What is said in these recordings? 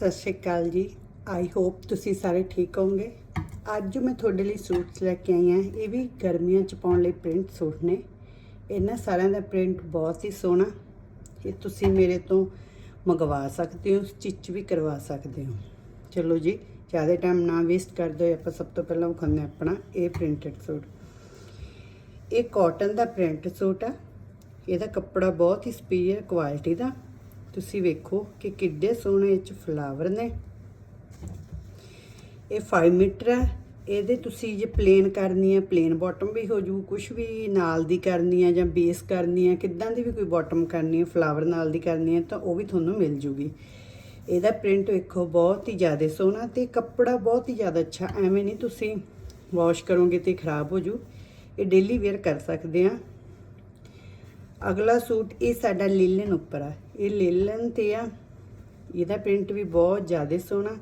ਸਤਿ ਸ਼੍ਰੀ ਅਕਾਲ ਜੀ। I hope ਤੁਸੀਂ ਸਾਰੇ ਠੀਕ ਹੋਵੋਗੇ। ਅੱਜ ਮੈਂ ਤੁਹਾਡੇ ਲਈ ਸੂਟਸ ਲੈ ਕੇ ਆਈ ਹਾਂ। ਇਹ ਵੀ ਗਰਮੀਆਂ ਚ ਪਾਉਣ ਲਈ ਪ੍ਰਿੰਟ ਸੂਟ ਨੇ। ਇਹਨਾਂ ਸਾਰਿਆਂ ਦਾ ਪ੍ਰਿੰਟ ਬਹੁਤ ਹੀ ਸੋਹਣਾ। ਇਹ ਤੁਸੀਂ ਮੇਰੇ ਤੋਂ ਮੰਗਵਾ ਸਕਦੇ ਹੋ ਸਟਿਚ ਵੀ ਕਰਵਾ ਸਕਦੇ ਹੋ। ਚਲੋ ਜੀ, ਜ਼ਿਆਦਾ ਟਾਈਮ ਨਾ ਵੇਸਟ ਕਰਦੇ ਹੋਏ ਆਪਾਂ ਸਭ ਤੋਂ ਪਹਿਲਾਂ ਵਿਖਾਉਂਦੇ ਹਾਂ ਆਪਣਾ ਇਹ ਪ੍ਰਿੰਟਡ ਸੂਟ। ਇਹ ਕਾਟਨ ਦਾ ਪ੍ਰਿੰਟ ਸੂਟ ਆ। ਇਹਦਾ ਕੱਪੜਾ ਬਹੁਤ ਹੀ ਸੁਪੀਰੀਅਰ ਕੁਆਲਿਟੀ ਦਾ। ਤੁਸੀਂ ਵੇਖੋ ਕਿ ਕਿੱਡੇ ਸੋਹਣੇ ਇਹ ਚ ਫਲਾਵਰ ਨੇ। ਇਹ 5 ਮੀਟਰ ਹੈ। ਇਹਦੇ ਤੁਸੀਂ ਜੇ ਪਲੇਨ ਕਰਨੀ ਹੈ ਪਲੇਨ ਬਾਟਮ ਵੀ ਹੋ ਜੂ ਕੁਝ ਵੀ ਨਾਲ ਦੀ ਕਰਨੀ ਹੈ ਜਾਂ ਬੇਸ ਕਰਨੀ ਹੈ, ਕਿੱਦਾਂ ਦੀ ਵੀ ਕੋਈ ਬਾਟਮ ਕਰਨੀ ਹੈ ਫਲਾਵਰ ਨਾਲ ਦੀ ਕਰਨੀ ਹੈ, ਤਾਂ ਉਹ ਵੀ ਤੁਹਾਨੂੰ ਮਿਲ ਜੂਗੀ। ਇਹਦਾ ਪ੍ਰਿੰਟ ਵੇਖੋ, ਬਹੁਤ ਹੀ ਜ਼ਿਆਦਾ ਸੋਹਣਾ ਤੇ ਕੱਪੜਾ ਬਹੁਤ ਹੀ ਜ਼ਿਆਦਾ ਅੱਛਾ, ਐਵੇਂ ਨਹੀਂ ਤੁਸੀਂ ਵਾਸ਼ ਕਰੋਗੇ ਤੇ ਖਰਾਬ ਹੋ ਜੂ ਇਹ ਡੇਲੀ ਵੇਅਰ ਕਰ ਸਕਦੇ ਆ। ਅਗਲਾ ਸੂਟ ਇਹ ਸਾਡਾ ਲੀਲਨ ਉੱਪਰ ਆ। ਇਹ ਲੀਲਨ ਤੇ ਆ। ਇਹਦਾ ਪ੍ਰਿੰਟ ਵੀ ਬਹੁਤ ਜ਼ਿਆਦਾ ਸੋਹਣਾ।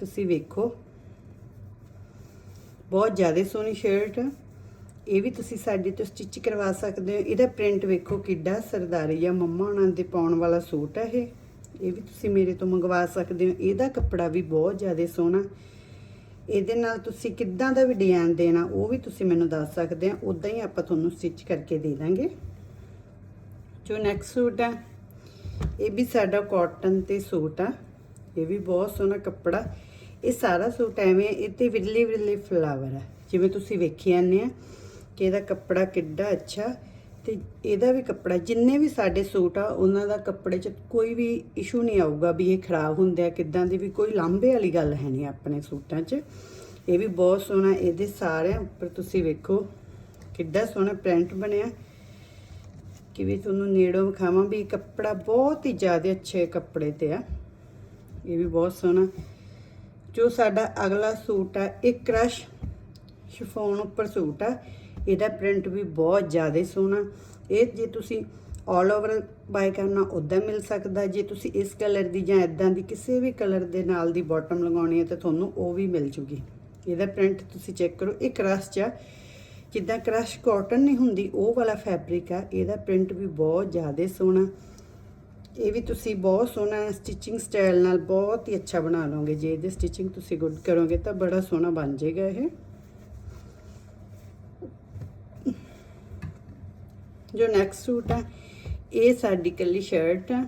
ਤੁਸੀਂ ਵੇਖੋ। ਬਹੁਤ ਜ਼ਿਆਦਾ ਸੋਹਣੀ ਸ਼ਰਟ ਇਹ ਵੀ ਤੁਸੀਂ ਸਾਡੇ ਤੋਂ ਸਟਿਚ ਕਰਵਾ ਸਕਦੇ ਹੋ। ਇਹਦਾ ਪ੍ਰਿੰਟ ਵੇਖੋ ਕਿੱਡਾ ਸਰਦਾਰੀ ਆ ਮੰਮਾ ਉਹਨਾਂ ਦੇ ਪਾਉਣ ਵਾਲਾ ਸੂਟ ਆ ਇਹ। ਇਹ ਵੀ ਤੁਸੀਂ ਮੇਰੇ ਤੋਂ ਮੰਗਵਾ ਸਕਦੇ ਹੋ। ਇਹਦਾ ਕੱਪੜਾ ਵੀ ਬਹੁਤ ਜ਼ਿਆਦਾ ਸੋਹਣਾ। ਇਹਦੇ ਨਾਲ ਤੁਸੀਂ ਕਿੱਦਾਂ ਦਾ ਵੀ ਡਿਜ਼ਾਈਨ ਦੇਣਾ, ਉਹ ਵੀ ਤੁਸੀਂ ਮੈਨੂੰ ਦੱਸ ਸਕਦੇ ਆ ਉਦਾਂ ਹੀ ਆਪਾਂ ਤੁਹਾਨੂੰ ਸਟਿਚ ਕਰਕੇ ਦੇ ਦਾਂਗੇ। ਜੋ ਨੈਕਸਟ ਸੂਟ ਹੈ ਇਹ ਵੀ ਸਾਡਾ ਕਾਟਨ ਤੇ ਸੂਟ ਆ। ਇਹ ਵੀ ਬਹੁਤ ਸੋਹਣਾ ਕੱਪੜਾ। ਇਹ ਸਾਰਾ ਸੂਟ ਐਵੇਂ, ਇਹ ਤੇ ਵਿਰਲੇ ਵਿਰਲੇ ਫਲਾਵਰ ਆ। ਜਿਵੇਂ ਤੁਸੀਂ ਵੇਖੀ ਜਾਂਦੇ ਆ ਕਿ ਇਹਦਾ ਕੱਪੜਾ ਕਿੱਡਾ ਅੱਛਾ। ਤੇ ਇਹਦਾ ਵੀ ਕੱਪੜਾ, ਜਿੰਨੇ ਵੀ ਸਾਡੇ ਸੂਟ ਆ, ਉਹਨਾਂ ਦਾ ਕੱਪੜੇ 'ਚ ਕੋਈ ਵੀ ਇਸ਼ੂ ਨਹੀਂ ਆਊਗਾ ਵੀ ਇਹ ਖਰਾਬ ਹੁੰਦੇ ਆ, ਕਿੱਦਾਂ ਦੀ ਵੀ ਕੋਈ ਲਾਂਭੇ ਵਾਲੀ ਗੱਲ ਹੈ ਨਹੀਂ ਆਪਣੇ ਸੂਟਾਂ 'ਚ। ਇਹ ਵੀ ਬਹੁਤ ਸੋਹਣਾ, ਇਹਦੇ ਸਾਰਿਆਂ ਉੱਪਰ ਤੁਸੀਂ ਵੇਖੋ, ਕਿੱਡਾ ਸੋਹਣਾ ਪ੍ਰਿੰਟ ਬਣਿਆ। ਕਿ ਵੀ ਤੁਹਾਨੂੰ ਨੇੜੋਂ ਵਿਖਾਵਾਂ ਵੀ ਕੱਪੜਾ ਬਹੁਤ ਹੀ ਜ਼ਿਆਦਾ ਅੱਛੇ ਕੱਪੜੇ ਤੇ ਆ। ਇਹ ਵੀ ਬਹੁਤ ਸੋਹਣਾ। ਜੋ ਸਾਡਾ ਅਗਲਾ ਸੂਟ ਆ, ਇਹ ਕ੍ਰਸ਼ ਸ਼ਿਫੋਨ ਉੱਪਰ ਸੂਟ ਆ। ਇਹਦਾ ਪ੍ਰਿੰਟ ਵੀ ਬਹੁਤ ਜ਼ਿਆਦਾ ਸੋਹਣਾ। ਇਹ ਜੇ ਤੁਸੀਂ ਆਲ ਓਵਰ ਬਾਈ ਕਰਨਾ, ਉਦਾਂ ਮਿਲ ਸਕਦਾ। ਜੇ ਤੁਸੀਂ ਇਸ ਕਲਰ ਦੀ ਜਾਂ ਇਦਾਂ ਦੀ ਕਿਸੇ ਵੀ ਕਲਰ ਦੇ ਨਾਲ ਦੀ ਬਾਟਮ ਲਗਾਉਣੀ ਹੈ ਤਾਂ ਤੁਹਾਨੂੰ ਉਹ ਵੀ ਮਿਲ ਜੂਗੀ। ਇਹਦਾ ਪ੍ਰਿੰਟ ਤੁਸੀਂ ਚੈੱਕ ਕਰੋ। ਇਹ ਕ੍ਰਸ਼ ਚ ਆ। ਜਿੱਦਾਂ ਕ੍ਰਸ਼ ਕਾਟਨ ਨਹੀਂ ਹੁੰਦੀ, ਉਹ ਵਾਲਾ ਫੈਬਰਿਕ ਆ, ਇਹਦਾ ਪ੍ਰਿੰਟ ਵੀ ਬਹੁਤ ਜ਼ਿਆਦਾ ਸੋਹਣਾ। ਇਹ ਵੀ ਤੁਸੀਂ ਬਹੁਤ ਸੋਹਣਾ ਸਟਿਚਿੰਗ ਸਟਾਈਲ ਨਾਲ ਬਹੁਤ ਹੀ ਅੱਛਾ ਬਣਾ ਲਓਗੇ। ਜੇ ਇਹਦੇ ਸਟਿਚਿੰਗ ਤੁਸੀਂ ਗੁੱਡ ਕਰੋਗੇ ਤਾਂ ਬੜਾ ਸੋਹਣਾ ਬਣ ਜਾਏਗਾ ਇਹ। ਜੋ ਨੈਕਸਟ ਸੂਟ ਆ, ਇਹ ਸਾਡੀ ਕੱਲੀ ਸ਼ਰਟ ਆ।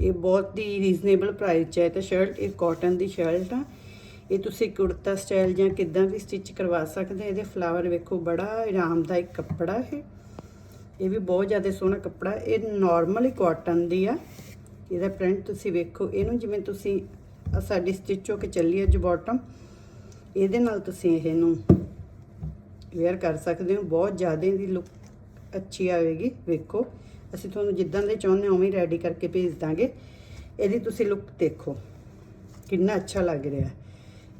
ਇਹ ਬਹੁਤ ਹੀ ਰੀਜ਼ਨੇਬਲ ਪ੍ਰਾਈਸ 'ਚ ਹੈ ਤਾਂ ਸ਼ਰਟ ਇਹ ਕਾਟਨ ਦੀ ਸ਼ਰਟ ਆ। ਇਹ ਤੁਸੀਂ ਕੁੜਤਾ ਸਟਾਈਲ ਜਾਂ ਕਿੱਦਾਂ ਵੀ ਸਟਿਚ ਕਰਵਾ ਸਕਦੇ ਇਹਦੇ ਫਲਾਵਰ ਵੇਖੋ, ਬੜਾ ਆਰਾਮਦਾਇਕ ਕੱਪੜਾ ਹੈ ਇਹ ਵੀ ਬਹੁਤ ਜ਼ਿਆਦਾ ਸੋਹਣਾ ਕੱਪੜਾ। ਇਹ ਨਾਰਮਲੀ ਕਾਟਨ ਦੀ ਆ। ਇਹਦਾ ਪ੍ਰਿੰਟ ਤੁਸੀਂ ਵੇਖੋ, ਇਹਨੂੰ ਜਿਵੇਂ ਤੁਸੀਂ ਸਾਡੀ ਸਟਿਚ ਹੋ ਕੇ ਚੱਲੀ ਅੱਜ ਬਾਟਮ ਇਹਦੇ ਨਾਲ ਤੁਸੀਂ ਇਹਨੂੰ ਵੇਅਰ ਕਰ ਸਕਦੇ ਹੋ। ਬਹੁਤ ਜ਼ਿਆਦਾ ਇਹਦੀ ਲੁੱਕ ਅੱਛੀ ਆਵੇਗੀ, ਵੇਖੋ। ਅਸੀਂ ਤੁਹਾਨੂੰ ਜਿੱਦਾਂ ਦੇ ਚਾਹੁੰਦੇ ਹੋ, ਉਵੇਂ ਰੈਡੀ ਕਰਕੇ ਭੇਜ ਦਾਂਗੇ। ਇਹਦੀ ਤੁਸੀਂ ਲੁੱਕ ਦੇਖੋ। ਕਿੰਨਾ ਅੱਛਾ ਲੱਗ ਰਿਹਾ।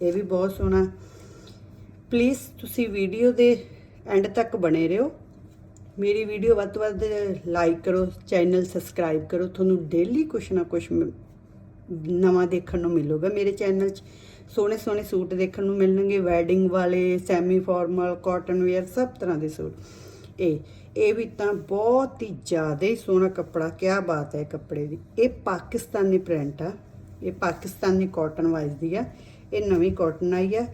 ਇਹ ਵੀ ਬਹੁਤ ਸੋਹਣਾ। ਪਲੀਜ਼ ਤੁਸੀਂ ਵੀਡੀਓ ਦੇ ਐਂਡ ਤੱਕ ਬਣੇ ਰਹੋ। ਮੇਰੀ ਵੀਡੀਓ ਵੱਧ ਤੋਂ ਵੱਧ ਲਾਈਕ ਕਰੋ ਚੈਨਲ ਸਬਸਕ੍ਰਾਈਬ ਕਰੋ। ਤੁਹਾਨੂੰ ਡੇਲੀ ਕੁਛ ਨਾ ਕੁਛ ਮ- ਨਵਾਂ ਦੇਖਣ ਨੂੰ ਮਿਲੂਗਾ। ਮੇਰੇ ਚੈਨਲ 'ਚ ਸੋਹਣੇ ਸੋਹਣੇ ਸੂਟ ਦੇਖਣ ਨੂੰ ਮਿਲਣਗੇ। ਵੈਡਿੰਗ ਵਾਲੇ ਸੈਮੀ ਫਾਰਮਲ ਕਾਟਨ ਵੇਅਰ ਸਭ ਤਰ੍ਹਾਂ ਦੇ ਸੂਟ। ਇਹ ਇਹ ਵੀ ਤਾਂ ਬਹੁਤ ਹੀ ਜ਼ਿਆਦਾ ਹੀ ਸੋਹਣਾ ਕੱਪੜਾ। ਕਿਆ ਬਾਤ ਹੈ ਕੱਪੜੇ ਦੀ। ਇਹ ਪਾਕਿਸਤਾਨੀ ਪ੍ਰਿੰਟ ਆ। ਇਹ ਪਾਕਿਸਤਾਨੀ ਕਾਟਨ ਵਾਈਜ਼ ਦੀ ਆ। ਇਹ ਨਵੀਂ ਕਾਟਨ ਆਈ ਆ,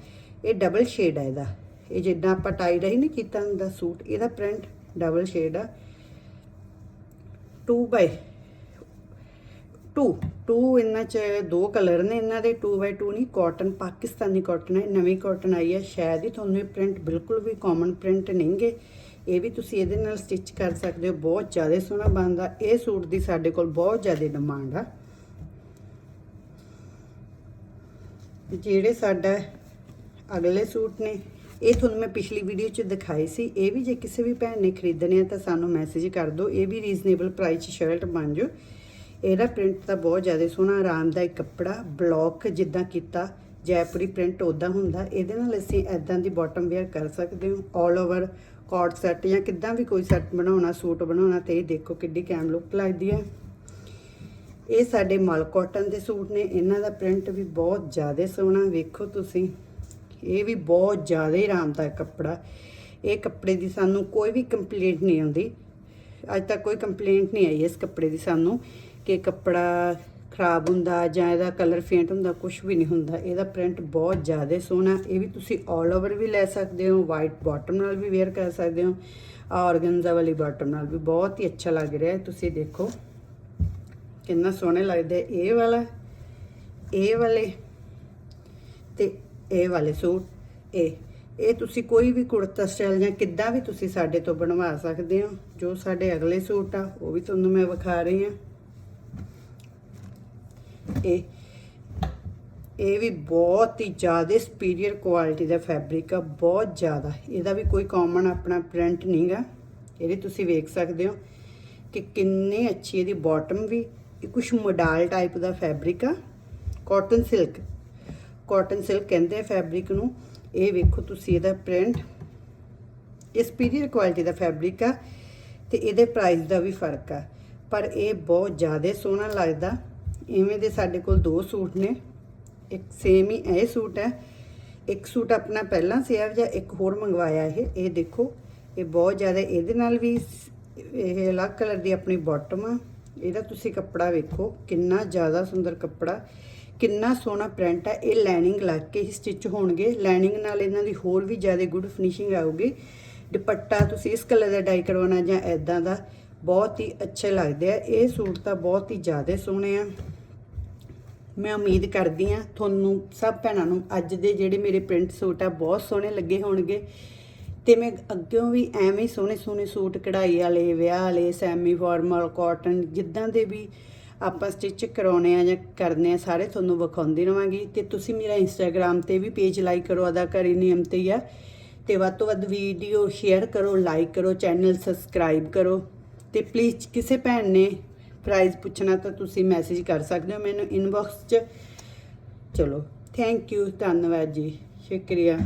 ਇਹ ਡਬਲ ਸ਼ੇਡ ਆ ਇਹਦਾ। ਇਹ ਜਿੱਦਾਂ ਆਪਾਂ ਟਾਈ ਰਹੀ ਨਹੀਂ ਕੀਤਾ ਹੁੰਦਾ ਸੂਟ, ਇਹਦਾ ਪ੍ਰਿੰਟ ਡਬਲ ਸ਼ੇਡ ਆ। 2 ਬਾਈ 2 2 ਇਹਨਾਂ ਚ ਦੋ ਕਲਰ ਨੇ ਇਹਨਾਂ ਦੇ 2 ਬਾਈ 2 ਨਹੀਂ ਕਾਟਨ ਪਾਕਿਸਤਾਨੀ ਕਾਟਨ ਹੈ ਨਵੀਂ ਕਾਟਨ ਆਈ ਹੈ ਸ਼ਾਇਦ ਹੀ ਤੁਹਾਨੂੰ ਇਹ ਪ੍ਰਿੰਟ ਬਿਲਕੁਲ ਵੀ ਕਾਮਨ ਪ੍ਰਿੰਟ ਨਹੀਂਗੇ। ਇਹ ਵੀ ਤੁਸੀਂ ਇਹਦੇ ਨਾਲ ਸਟਿਚ ਕਰ ਸਕਦੇ ਹੋ, ਬਹੁਤ ਜ਼ਿਆਦਾ ਸੋਹਣਾ ਬਣਦਾ। ਇਹ ਸੂਟ ਦੀ ਸਾਡੇ ਕੋਲ ਬਹੁਤ ਜ਼ਿਆਦਾ ਡਿਮਾਂਡ ਆ। ਜਿਹੜੇ ਸਾਡਾ ਅਗਲੇ ਸੂਟ ਨੇ, ਇਹ ਤੁਹਾਨੂੰ ਮੈਂ ਪਿਛਲੀ ਵੀਡੀਓ 'ਚ ਦਿਖਾਏ ਸੀ। ਇਹ ਵੀ ਜੇ ਕਿਸੇ ਵੀ ਭੈਣ ਨੇ ਖਰੀਦਣੇ ਆ ਤਾਂ ਸਾਨੂੰ ਮੈਸੇਜ ਕਰ ਦਿਓ। ਇਹ ਵੀ ਰੀਜ਼ਨੇਬਲ ਪ੍ਰਾਈਸ 'ਚ ਸ਼ਰਟ ਬਣ ਜਾਓ ਇਹਦਾ ਪ੍ਰਿੰਟ ਤਾਂ ਬਹੁਤ ਜ਼ਿਆਦਾ ਸੋਹਣਾ, ਆਰਾਮਦਾਇਕ ਕੱਪੜਾ ਬਲੌਕ ਜਿੱਦਾਂ ਕੀਤਾ, ਜੈਪੁਰੀ ਪ੍ਰਿੰਟ ਉਦਾਂ ਹੁੰਦਾ। ਇਹਦੇ ਨਾਲ ਅਸੀਂ ਐਦਾਂ ਦੀ ਬਾਟਮ ਵੇਅਰ ਕਰ ਸਕਦੇ ਹਾਂ। 올 ਓਵਰ ਕੋਟ ਸੈੱਟ ਜਾਂ ਕਿੱਦਾਂ ਵੀ ਕੋਈ ਸੈੱਟ ਬਣਾਉਣਾ, ਸੂਟ ਬਣਾਉਣਾ, ਤੇ ਇਹ ਦੇਖੋ ਕਿੱਡੀ ਕੈਮ ਲੁੱਕ ਲੱਗਦੀ ਹੈ। ਇਹ ਸਾਡੇ ਮਲ ਕਾਟਨ ਦੇ ਸੂਟ ਨੇ, ਇਹਨਾਂ ਦਾ ਪ੍ਰਿੰਟ ਵੀ ਬਹੁਤ ਜ਼ਿਆਦਾ ਸੋਹਣਾ, ਵੇਖੋ ਤੁਸੀਂ, ਇਹ ਵੀ ਬਹੁਤ ਜ਼ਿਆਦਾ ਹੀ ਆਰਾਮਦਾਇਕ ਕੱਪੜਾ। ਇਹ ਕੱਪੜੇ ਦੀ ਸਾਨੂੰ ਕੋਈ ਵੀ ਕੰਪਲੇਂਟ ਨਹੀਂ ਆਉਂਦੀ। ਅੱਜ ਤੱਕ ਕੋਈ ਕੰਪਲੇਂਟ ਨਹੀਂ ਆਈ ਇਸ ਕੱਪੜੇ ਦੀ ਸਾਨੂੰ, ਕਿ ਕੱਪੜਾ ਖਰਾਬ ਹੁੰਦਾ ਜਾਂ ਇਹਦਾ ਕਲਰ ਫੇਂਟ ਹੁੰਦਾ ਕੁਝ ਵੀ ਨਹੀਂ ਹੁੰਦਾ। ਇਹਦਾ ਪ੍ਰਿੰਟ ਬਹੁਤ ਜ਼ਿਆਦਾ ਸੋਹਣਾ। ਇਹ ਵੀ ਤੁਸੀਂ 올 ਓਵਰ ਵੀ ਲੈ ਸਕਦੇ ਹੋ ਵਾਈਟ ਬਾਟਮ ਨਾਲ ਵੀ ਵੇਅਰ ਕਰ ਸਕਦੇ ਹੋ। ਆਰਗਨਜ਼ਾ ਵਾਲੀ ਬਾਟਮ ਨਾਲ ਵੀ ਬਹੁਤ ਹੀ ਅੱਛਾ ਲੱਗ ਰਿਹਾ ਹੈ, ਤੁਸੀਂ ਦੇਖੋ। ਕਿੰਨਾ ਸੋਹਣੇ ਲੱਗਦੇ ਇਹ ਵਾਲਾ, ਇਹ ਵਾਲੇ ਤੇ ਇਹ ਵਾਲੇ ਸੂਟ, ਇਹ ਇਹ ਤੁਸੀਂ ਕੋਈ ਵੀ ਕੁੜਤਾ ਸਟਾਈਲ ਜਾਂ ਕਿੱਦਾਂ ਵੀ ਤੁਸੀਂ ਸਾਡੇ ਤੋਂ ਬਣਵਾ ਸਕਦੇ ਹੋ। ਜੋ ਸਾਡੇ ਅਗਲੇ ਸੂਟ ਆ, ਉਹ ਵੀ ਤੁਹਾਨੂੰ ਮੈਂ ਵਿਖਾ ਰਹੀ ਹਾਂ। ਇਹ ਇਹ ਵੀ ਬਹੁਤ ਹੀ ਜ਼ਿਆਦਾ ਸੁਪੀਰੀਅਰ ਕੁਆਲਿਟੀ ਦਾ ਫੈਬਰਿਕ ਆ, ਬਹੁਤ ਜ਼ਿਆਦਾ। ਇਹਦਾ ਵੀ ਕੋਈ ਕਾਮਨ ਆਪਣਾ ਪ੍ਰਿੰਟ ਨਹੀਂਗਾ ਇਹਦੇ ਤੁਸੀਂ ਵੇਖ ਸਕਦੇ ਹੋ ਕਿ ਕਿੰਨੀ ਅੱਛੀ ਇਹਦੀ ਬਾਟਮ ਵੀ ਇਹ ਕੁਝ ਮੋਡਲ ਟਾਈਪ ਦਾ ਫੈਬਰਿਕ ਆ ਕਾਟਨ ਸਿਲਕ ਕਾਟਨ ਸਿਲਕ ਕਹਿੰਦੇ ਆ ਫੈਬਰਿਕ ਨੂੰ। ਇਹ ਵੇਖੋ ਤੁਸੀਂ ਇਹਦਾ ਪ੍ਰਿੰਟ ਇਹ ਸਪੀਰੀਅਰ ਕੁਆਲਿਟੀ ਦਾ ਫੈਬਰਿਕ ਆ ਤੇ ਇਹਦੇ ਪ੍ਰਾਈਸ ਦਾ ਵੀ ਫ਼ਰਕ ਆ। ਪਰ ਇਹ ਬਹੁਤ ਜ਼ਿਆਦਾ ਸੋਹਣਾ ਲੱਗਦਾ। ਇਵੇਂ ਦੇ ਸਾਡੇ ਕੋਲ ਦੋ ਸੂਟ ਨੇ। ਇੱਕ ਸੇਮ ਹੀ ਇਹ ਸੂਟ ਹੈ। ਇੱਕ ਸੂਟ ਆਪਣਾ ਪਹਿਲਾਂ ਸੀ ਜਾਂ ਇੱਕ ਹੋਰ ਮੰਗਵਾਇਆ ਇਹ। ਇਹ ਦੇਖੋ, ਇਹ ਬਹੁਤ ਜ਼ਿਆਦਾ ਇਹਦੇ ਨਾਲ ਵੀ ਇਹ ਅਲੱਗ ਕਲਰ ਦੀ ਆਪਣੀ ਬਾਟਮ ਆ। ਇਹਦਾ ਤੁਸੀਂ ਕੱਪੜਾ ਵੇਖੋ, ਕਿੰਨਾ ਜ਼ਿਆਦਾ ਸੁੰਦਰ ਕੱਪੜਾ, ਕਿੰਨਾ ਸੋਹਣਾ ਪ੍ਰਿੰਟ ਹੈ ਇਹ ਲਾਈਨਿੰਗ ਲੱਗ ਕੇ ਹੀ ਸਟਿਚ ਹੋਣਗੇ। ਲਾਈਨਿੰਗ ਨਾਲ ਇਹਨਾਂ ਦੀ ਹੋਰ ਵੀ ਜ਼ਿਆਦਾ ਗੁੱਡ ਫਿਨਿਸ਼ਿੰਗ ਆਊਗੀ। ਦੁਪੱਟਾ ਤੁਸੀਂ ਇਸ ਕਲਰ ਦਾ ਡਾਈ ਕਰਵਾਉਣਾ ਜਾਂ ਐਦਾਂ ਦਾ, ਬਹੁਤ ਹੀ ਅੱਛੇ ਲੱਗਦੇ ਆ। ਇਹ ਸੂਟ ਤਾਂ ਬਹੁਤ ਹੀ ਜ਼ਿਆਦਾ ਸੋਹਣੇ ਆ। ਮੈਂ ਉਮੀਦ ਕਰਦੀ ਆ, ਤੁਹਾਨੂੰ ਸਭ ਭੈਣਾਂ ਨੂੰ ਅੱਜ ਦੇ ਜਿਹੜੇ ਮੇਰੇ ਪ੍ਰਿੰਟ ਸੂਟ ਆ, ਬਹੁਤ ਸੋਹਣੇ ਲੱਗੇ ਹੋਣਗੇ। ਤੇ ਮੈਂ ਅੱਗਿਓਂ ਵੀ ਐਵੇਂ ਸੋਹਣੇ ਸੋਹਣੇ ਸੂਟ ਕਢਾਈ ਵਾਲੇ, ਵਿਆਹ ਵਾਲੇ ਸੈਮੀ ਫਾਰਮਲ ਕਾਟਨ ਜਿੱਦਾਂ ਦੇ ਵੀ ਆਪਾਂ ਸਟਿਚ ਕਰਾਉਣੇ ਆ ਜਾਂ ਕਰਨੇ ਆ, ਸਾਰੇ ਤੁਹਾਨੂੰ ਵਿਖਾਉਂਦੀ ਰਵਾਂਗੀ। ਤੇ ਤੁਸੀਂ ਮੇਰਾ ਇੰਸਟਾਗ੍ਰam ਤੇ ਵੀ ਪੇਜ ਲਾਈਕ ਕਰੋ, ਅਦਾਕਾਰੀ ਨਿਯਮ ਤੇ ਆ। ਤੇ ਵੱਧ ਤੋਂ ਵੱਧ ਵੀਡੀਓ ਸ਼ੇਅਰ ਕਰੋ ਲਾਈਕ ਕਰੋ ਚੈਨਲ ਸਬਸਕ੍ਰਾਈਬ ਕਰੋ। ਤੇ ਪਲੀਜ਼ ਕਿਸੇ ਭੈਣ ਨੇ ਪ੍ਰਾਈਜ਼ ਪੁੱਛਣਾ ਤਾਂ ਤੁਸੀਂ ਮੈਸੇਜ ਕਰ ਸਕਦੇ ਹੋ ਮੈਨੂੰ ਇਨਬਾਕਸ 'ਚ। ਚਲੋ ਥੈਂਕ ਯੂ ਧੰਨਵਾਦ ਜੀ। ਸ਼ੁਕਰੀਆ।